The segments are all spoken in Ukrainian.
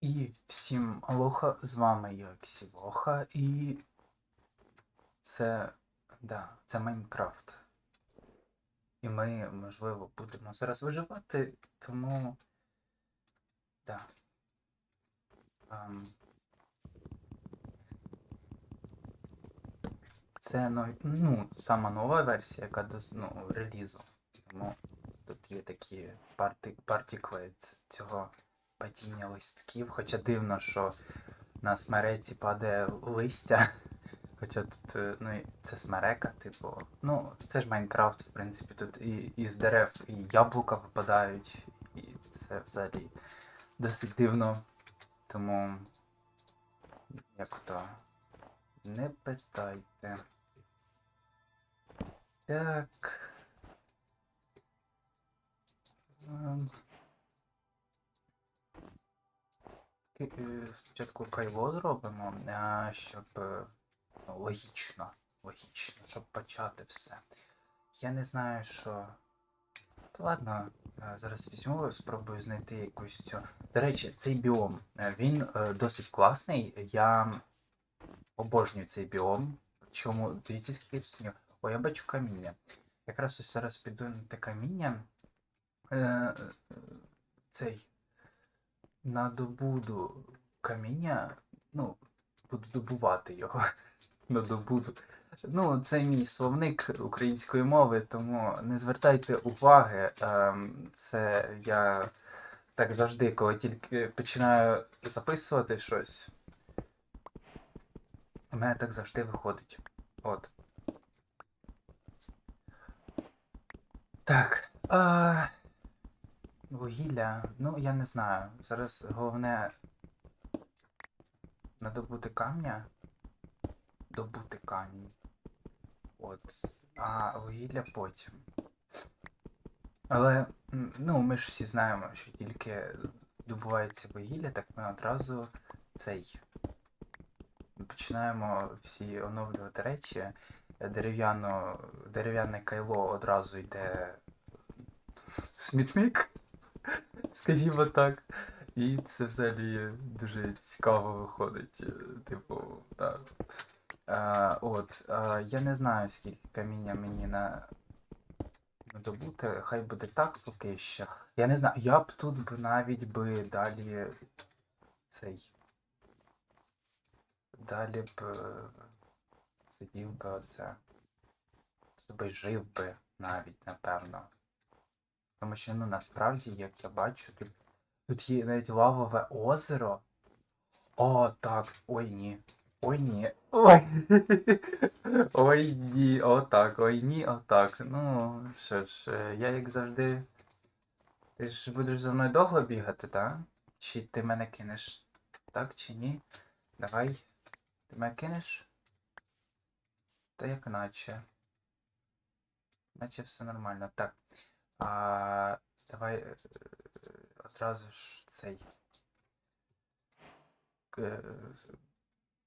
І всім алоха, з вами я Ксілоха, і це, да, це Майнкрафт. І ми, можливо, будемо зараз виживати, тому. Да. Ем, це ну, ну, сама нова версія, яка до ну, релізу. Тому тут є такі парти, партікли цього падіння листків. Хоча дивно, що на смереці падає листя. Хоча тут, е, ну, це смерека, типу. Ну, це ж Майнкрафт, в принципі, тут і, і з дерев і яблука випадають, і це взагалі досить дивно. Тому. Як то. Не питайте. Так. Ем. Ки- е, Спочатку кайло зробимо, щоб е, ну, логічно, логічно, щоб почати все. Я не знаю, що. Та ладно, е, зараз візьму, спробую знайти якусь цю. До речі, цей біом, е, він е, досить класний. Я обожнюю цей біом. Чому? Дивіться, скільки тут снігу. О, я бачу каміння. Якраз ось зараз піду на те каміння. Е, е, е, цей. Надобуду каміння. Ну, буду добувати його. Надобуду. Ну, це мій словник української мови, тому не звертайте уваги. Ем, це я так завжди, коли тільки починаю записувати щось. У мене так завжди виходить. От. Так. А... Вугілля. Ну, я не знаю. Зараз головне надобути камня. Добути камінь. От. А вугілля потім. Але, ну, ми ж всі знаємо, що тільки добувається вугілля, так ми одразу цей. Починаємо всі оновлювати речі. Дерев'яно, дерев'яне кайло одразу йде в смітник, скажімо так. І це взагалі дуже цікаво виходить. е, Типу, так. А, от, а, я не знаю, скільки каміння мені на добути. Хай буде так поки що. Я не знаю, я б тут би навіть би далі цей. Далі б е, сидів би оце. Собі жив би навіть, напевно. Тому що, ну, насправді, як я бачу, тут, тут є навіть лавове озеро. О, так, ой ні. Ой ні. Ой. Ой ні, отак, ой ні, отак. Ну, що ж, е, я як завжди. Ти ж будеш за мною довго бігати, так? Чи ти мене кинеш? Так чи ні? Давай. Ти мене кинеш? Та як наче. Наче все нормально. Так. А, давай е, е, одразу ж цей.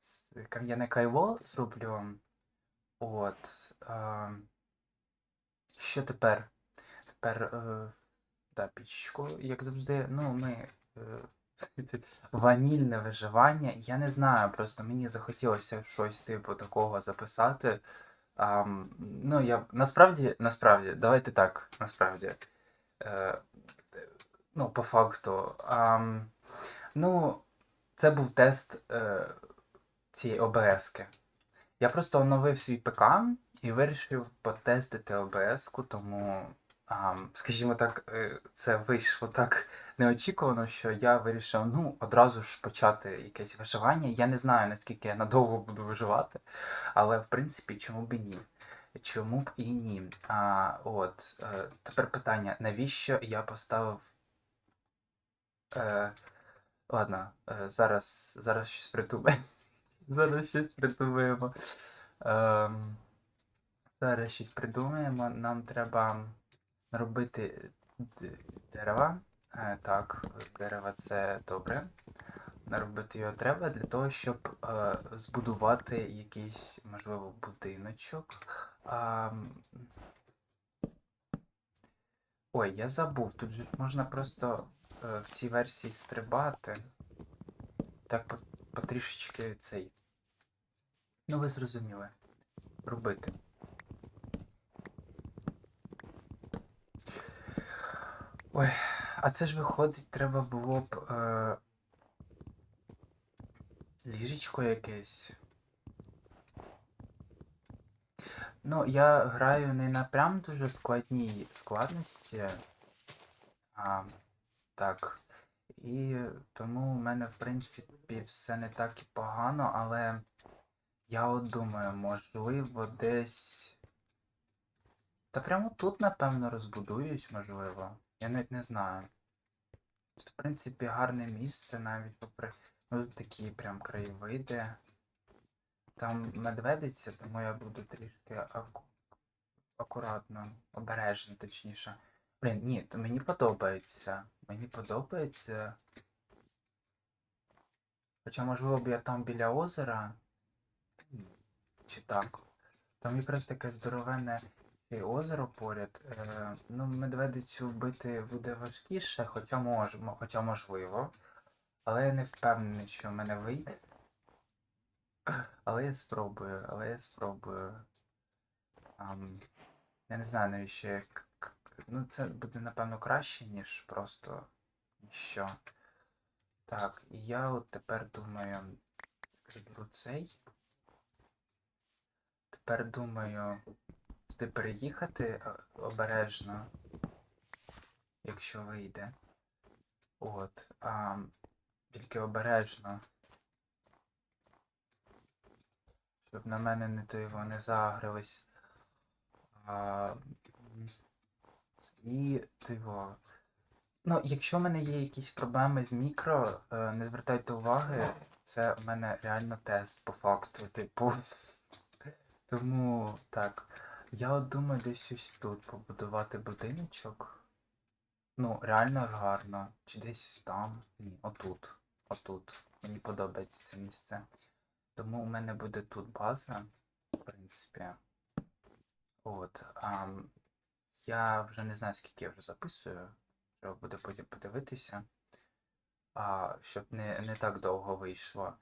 З- Кам'яне кайло зроблю. От. А, що тепер? Тепер. Е, да, пічку, як завжди. Ну, ми. Е, ванільне виживання. Я не знаю, просто мені захотілося щось типу такого записати. Ам, ну, я насправді, насправді, давайте так, насправді. Е, ну, по факту. Ам, ну, це був тест е, цієї ОБС-ки. Я просто оновив свій ПК і вирішив потестити ОБС-ку, тому, ам, скажімо так, е, це вийшло так неочікувано, що я вирішив ну, одразу ж почати якесь виживання. Я не знаю, наскільки я надовго буду виживати, але в принципі, чому б і ні? Чому б і ні? А, от, е, тепер питання, навіщо я поставив. Е, ладно, е, зараз, зараз щось придумаємо. Зараз щось придумаємо. Ем, зараз щось придумаємо. Нам треба робити дерева. Е, так, дерева це добре. Робити його треба для того, щоб е, збудувати якийсь, можливо, будиночок. А, ой, я забув. Тут же можна просто е, в цій версії стрибати. так потрішечки цей. Ну, ви зрозуміли. Робити. Ой, а це ж виходить, треба було б. Е... Ліжечко якесь. Ну, я граю не на прям дуже складній складності. А, так. І тому у мене, в принципі, все не так і погано, але я от думаю, можливо, десь. Та прямо тут, напевно, розбудуюсь, можливо. Я навіть не знаю. Тут, в принципі, гарне місце, навіть попри. Ну, тут такі прям краєвиди. Там медведиця, тому я буду трішки аку... акуратно, обережно, точніше. Блін, ні, то мені подобається. Мені подобається. Хоча, можливо, б я там біля озера. Чи так? Там якраз таке здоровенне і озеро поряд. Е, ну, медведицю вбити буде важкіше, хоча мож, хоча можливо. Але я не впевнений, що в мене вийде. Але я спробую, але я спробую. Ам, я не знаю навіщо я. к- к- Ну, це буде, напевно, краще, ніж просто що. Так, і я от тепер думаю. Заберу цей. Тепер думаю туди переїхати обережно, якщо вийде. От. А, тільки обережно. Щоб на мене не то його не загрились. І диво. Ну, якщо в мене є якісь проблеми з мікро, е, не звертайте уваги, це в мене реально тест по факту, типу. Тому так. Я думаю десь ось тут побудувати будиночок. Ну, реально гарно. Чи десь там? Ні, отут. Отут. Мені подобається це місце. Тому у мене буде тут база, в принципі. От. А, я вже не знаю, скільки я вже записую. Треба буде потім подивитися. А, щоб не, не так довго вийшло.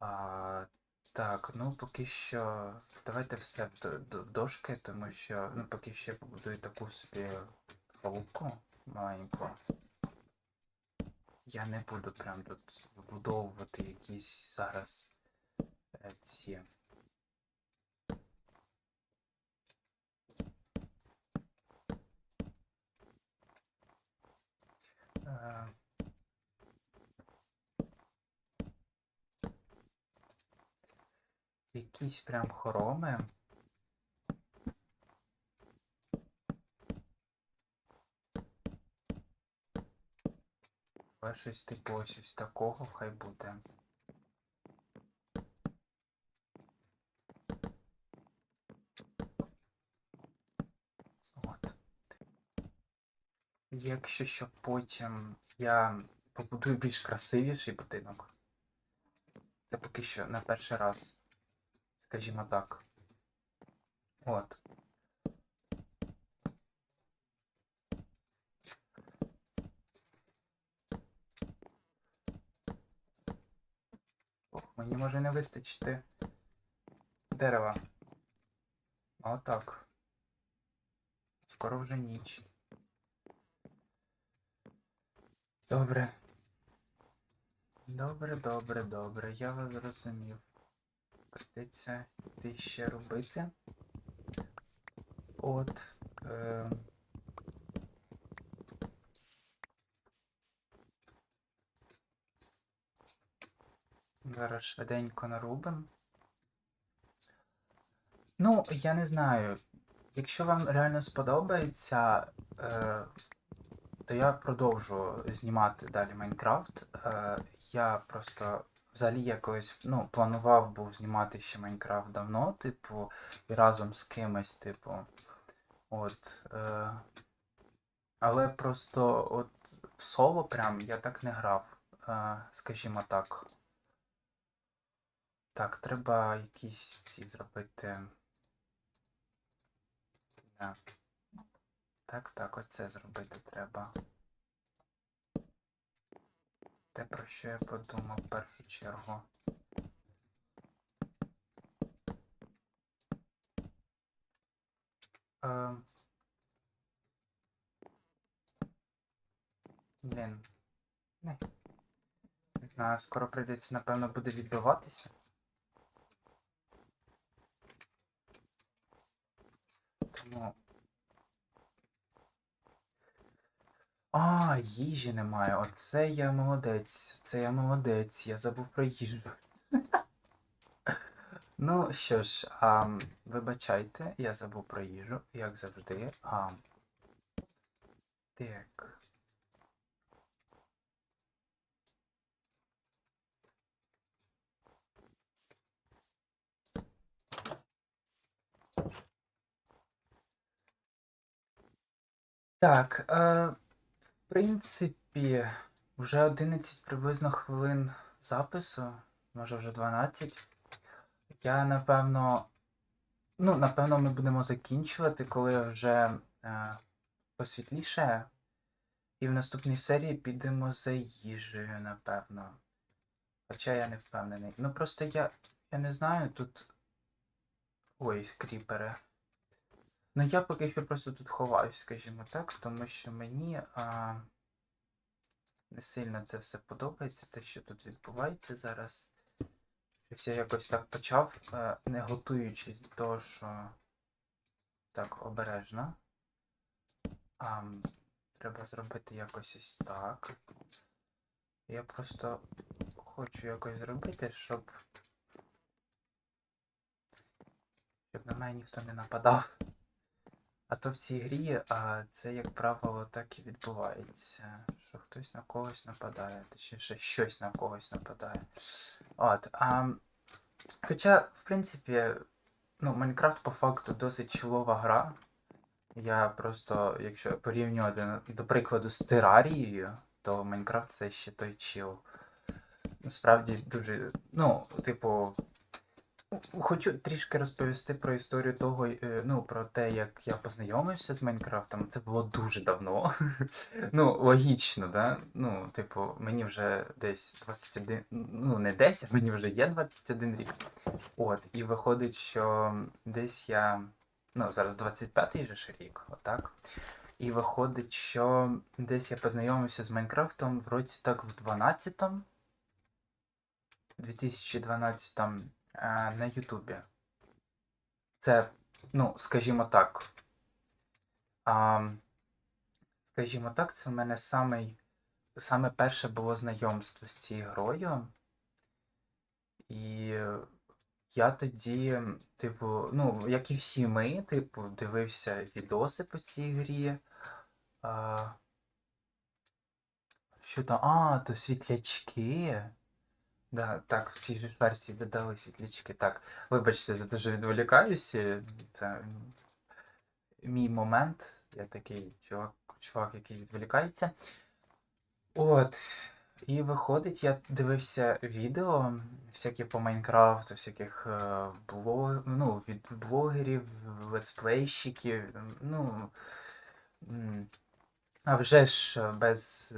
А, так, ну поки що. Давайте все в, до- до- дошки, тому що ну, поки що побудую таку собі халупку маленьку. Я не буду прям тут вибудовувати якісь зараз е, ці. Е, якісь прям хороми. Але щось типу ось ось такого хай буде. От. Якщо що потім я побудую більш красивіший будинок. Це поки що на перший раз, скажімо так. От. Ох, мені може не вистачити дерева. Отак. Скоро вже ніч. Добре. Добре, добре, добре. Я вас зрозумів. Придеться йти ще робити. От. Е... Зараз швиденько нарубим. Ну, я не знаю. Якщо вам реально сподобається, е, то я продовжу знімати далі Майнкрафт. Е, я просто взагалі якось ну, планував був знімати ще Майнкрафт давно, типу, і разом з кимось, типу. От. Е, але просто от в соло прям я так не грав, е, скажімо так. Так, треба якісь ці зробити. Так. Так, так, оце зробити треба. Те, про що я подумав в першу чергу. Е, Блін. Не. Не знаю, скоро прийдеться, напевно, буде відбиватися. Тому. А, їжі немає. Оце я молодець. Це я молодець. Я забув про їжу. Ну що ж, а, вибачайте, я забув про їжу, як завжди. А, так. Так, е, в принципі, вже 11 приблизно хвилин запису, може вже 12. Я напевно. Ну, напевно, ми будемо закінчувати, коли вже е, посвітліше. І в наступній серії підемо за їжею, напевно. Хоча я не впевнений. Ну просто я. Я не знаю, тут. Ой, кріпери. Ну я поки що просто тут ховаюсь, скажімо так, тому що мені а, не сильно це все подобається, те, що тут відбувається зараз. Щось я якось так почав, е, не готуючись до того, що так обережно. А, треба зробити якось ось так. Я просто хочу якось зробити, щоб. Щоб на мене ніхто не нападав. А то в цій грі а, це, як правило, так і відбувається. Що хтось на когось нападає, точніше, щось на когось нападає. От, а, хоча, в принципі, ну, Майнкрафт по факту досить чолова гра. Я просто, якщо порівнювати, до прикладу, з Терарією, то Майнкрафт це ще той чил. Насправді дуже. Ну, типу. Хочу трішки розповісти про історію того, е, ну, про те, як я познайомився з Майнкрафтом. Це було дуже давно. Ну, логічно, да? Ну, типу, мені вже десь 21, ну, не 10, мені вже є 21 рік. От, і виходить, що десь я. Ну, зараз 25-й же рік, отак. І виходить, що десь я познайомився з Майнкрафтом в році так в 12-му. 2012 е, на Ютубі. Це, ну, скажімо так. А, скажімо так, це в мене самий, саме перше було знайомство з цією грою. І я тоді, типу, ну, як і всі ми, типу, дивився відоси по цій грі. А, що там? А, то світлячки. Да, так, в цій ж версії додали світлячки. Так, вибачте за що відволікаюся. Це мій момент. Я такий чувак, чувак, який відволікається. От. І виходить, я дивився відео, всякі по Майнкрафту, всяких е, блог, ну, від блогерів, летсплейщиків. Ну. А вже ж е, без.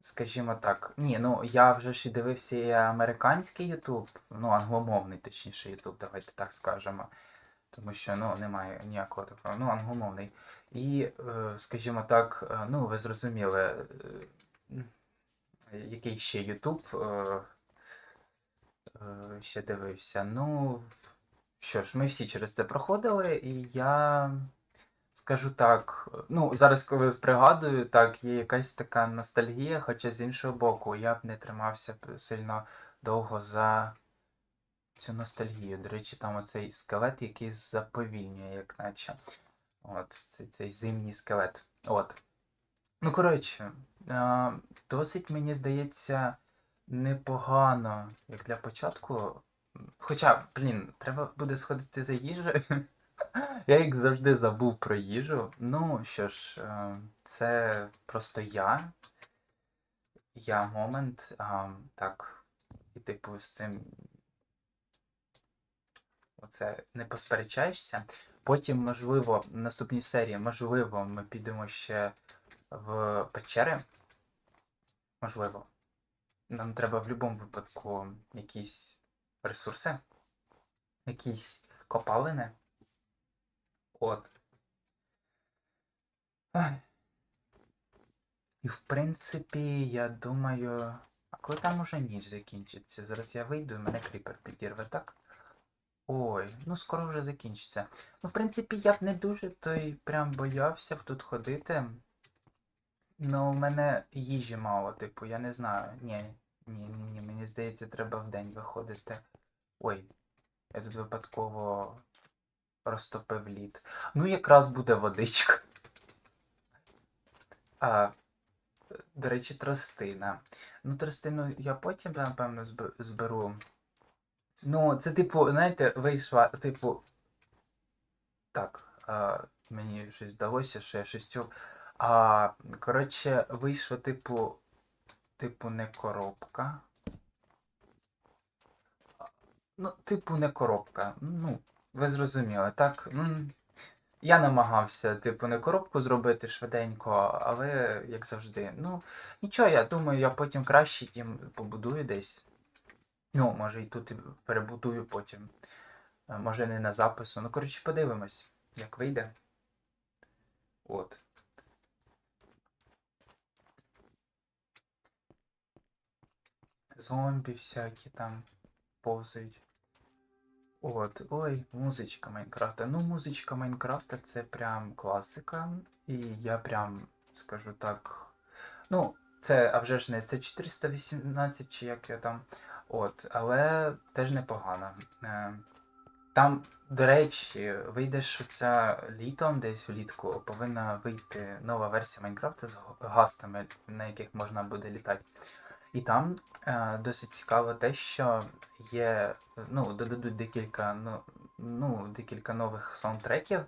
Скажімо так, ні, ну я вже ж і дивився американський Ютуб, ну англомовний, точніше, Ютуб, давайте так скажемо. Тому що ну, немає ніякого такого, ну, англомовний. І, е, скажімо так, е, ну, ви зрозуміли, е, який ще Ютуб ще дивився. Ну, що ж, ми всі через це проходили, і я. Скажу так, ну зараз, коли пригадую, так, є якась така ностальгія, хоча з іншого боку, я б не тримався сильно довго за цю ностальгію. До речі, там оцей скелет який заповільнює, як наче. От, цей, цей зимній скелет. От. Ну, коротше, досить, мені здається, непогано, як для початку. Хоча, блін, треба буде сходити за їжею. Я як завжди забув про їжу. Ну що ж, е, це просто я. Я момент. А, так. І типу з цим. Оце не посперечаєшся. Потім, можливо, в наступній серії, можливо, ми підемо ще в печери. можливо. Нам треба в будь-якому випадку якісь ресурси, якісь копалини. От. І в принципі, я думаю. А коли там уже ніч закінчиться? Зараз я вийду і мене кріпер підірве, так? Ой, ну скоро вже закінчиться. Ну, в принципі, я б не дуже той прям боявся б тут ходити. Ну, у мене їжі мало, типу, я не знаю. Ні, ні, ні, ні, мені здається, треба вдень виходити. Ой, я тут випадково розтопив лід. Ну, якраз буде водичка. А, до речі, тростина. Ну, тростину я потім, напевно, зберу. Ну, це, типу, знаєте, вийшла, типу. Так, а, мені щось здалося, що я щось чув. А, коротше, вийшло, типу, типу, не коробка. Ну, типу, не коробка. Ну, ви зрозуміли, так? Я намагався, типу, не коробку зробити швиденько, але, як завжди. Ну, нічого, я думаю, я потім краще дім побудую десь. Ну, може і тут перебудую потім. Е, Може не на запису. Ну, коротше, подивимось, як вийде. От. Зомбі всякі там повзають. От, ой, музичка Майнкрафта. Ну, музичка Майнкрафта це прям класика. І я прям скажу так. Ну, це, а вже ж не це 418 чи як я там. От, але теж непогано. Е, Там, до речі, вийде, що ця літом, десь влітку, повинна вийти нова версія Майнкрафта з гастами, на яких можна буде літати. І там е, досить цікаво те, що є, ну, додадуть декілька, ну, ну, декілька нових саундтреків.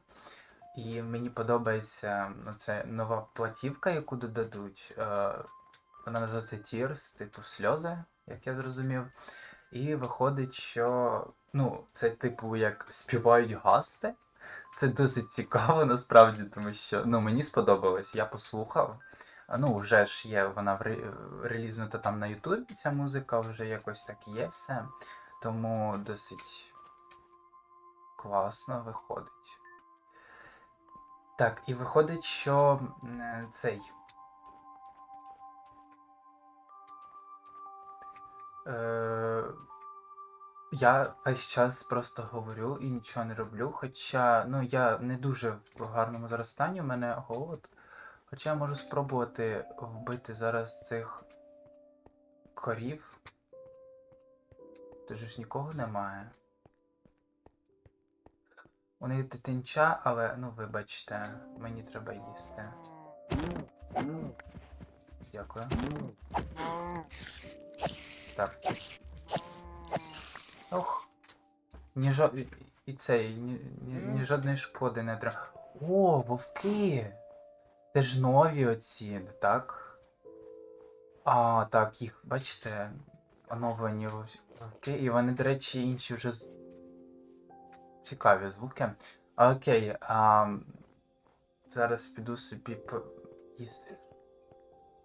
І мені подобається ну, це нова платівка, яку додадуть. Е, вона називається Tears, типу сльози, як я зрозумів. І виходить, що ну, це типу як співають гасти. Це досить цікаво насправді, тому що ну, мені сподобалось, я послухав. Ну, вже ж є вона в релізнута там на Ютубі, ця музика, вже якось так є все. Тому досить класно виходить. Так, і виходить, що цей. Е, я весь час просто говорю і нічого не роблю. Хоча, ну, я не дуже в гарному зараз стані, у мене голод. Хоча я можу спробувати вбити зараз цих корів. Тут же ж нікого немає. У них дитинча, але ну вибачте, мені треба їсти. Дякую. Так. Ох. Ні жо... і- цей, ні, ні, ні жодної шкоди не треба. О, вовки! Це ж нові оці, так? А, так, їх, бачите, оновлені вовки. І вони, до речі, інші вже цікаві звуки. Окей, а, зараз піду собі поїсти.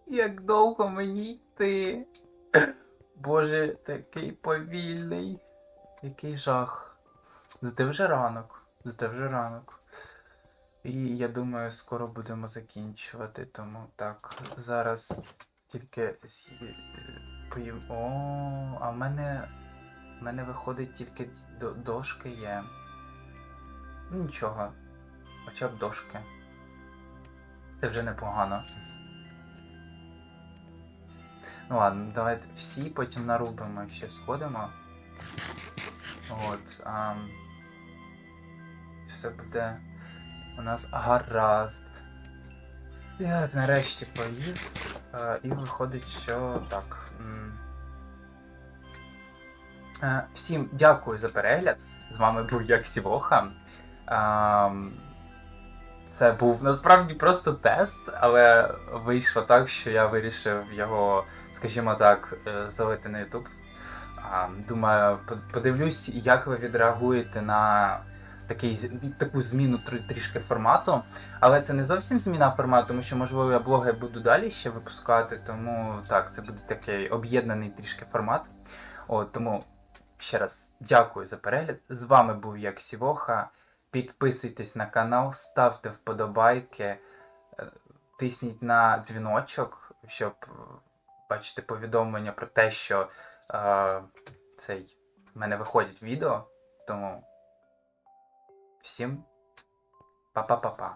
Як довго мені йти? Боже, такий повільний. Який жах. Зате вже ранок. Зате вже ранок. І я думаю, скоро будемо закінчувати, тому так, зараз тільки з'ї- поїм. О, а в мене. В мене виходить тільки до- дошки є. Ну нічого. Хоча б дошки. Це вже непогано. Ну ладно, давайте всі потім нарубимо і ще сходимо. От. А, все буде у нас гаразд. Так, нарешті поїв. А, і виходить, що так. Е, Всім дякую за перегляд. З вами був як Сівоха. Ам, Це був насправді просто тест, але вийшло так, що я вирішив його, скажімо так, е, залити на YouTube. А, Думаю, подивлюсь, як ви відреагуєте на такий, таку зміну трішки формату. Але це не зовсім зміна формату, тому що, можливо, я блоги буду далі ще випускати, тому так, це буде такий об'єднаний трішки формат. От, тому ще раз дякую за перегляд. З вами був як Сівоха. Підписуйтесь на канал, ставте вподобайки, е, тисніть на дзвіночок, щоб е, бачити повідомлення про те, що е, цей, в мене виходять відео. Тому всім па-па-па-па.